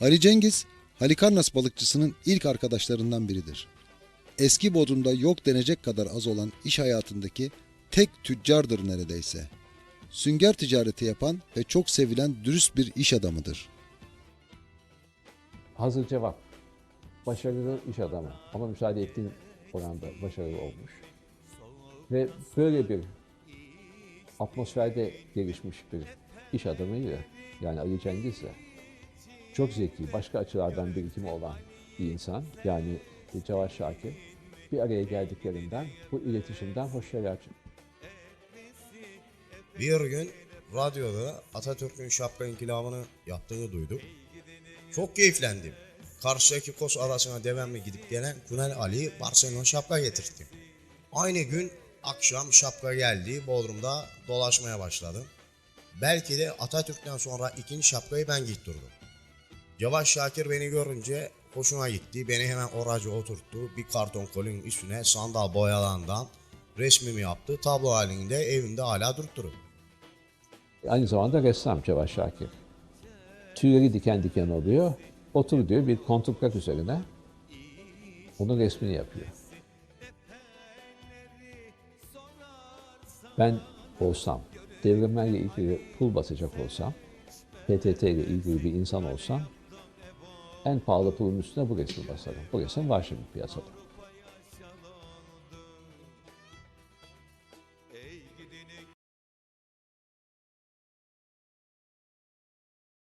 Ali Cengiz, Halikarnas balıkçısının ilk arkadaşlarından biridir. Eski Bodrum'da yok denecek kadar az olan iş hayatındaki tek tüccardır neredeyse. Sünger ticareti yapan ve çok sevilen dürüst bir iş adamıdır. Hazır cevap. Başarılı iş adamı ama müsaade ettiğin oranda başarılı olmuş. Ve böyle bir atmosferde gelişmiş bir iş adamıyla yani Ali Cengiz de çok zeki, başka açılardan birikimi olan bir insan yani Cevat Şakir bir araya geldiklerinden bu iletişimden hoş şeyler. Bir gün radyoda Atatürk'ün şapka inkılabını yaptığını duydum. Çok keyiflendim. Karşıdaki Kos arasına devamlı gidip gelen Kunal Ali Barcelona şapka getirtti. Aynı gün akşam şapka geldi. Bodrum'da dolaşmaya başladım. Belki de Atatürk'ten sonra ikinci şapkayı ben giydirdim. Yavaş Şakir beni görünce hoşuna gitti. Beni hemen oracı oturttu. Bir karton kolinin üstüne sandal boyalarından resmimi yaptı. Tablo halinde evimde hala durduruyor. Aynı zamanda ressam Cevat Şakir. Tüyleri diken diken oluyor. Otur diyor bir kontuprak üzerine. Onun resmini yapıyor. Ben olsam, devrimlerle ilgili pul basacak olsam, PTT ile ilgili bir insan olsam, en pahalı pulun üstüne bu resmi basarım. Bu resim var şimdi piyasada.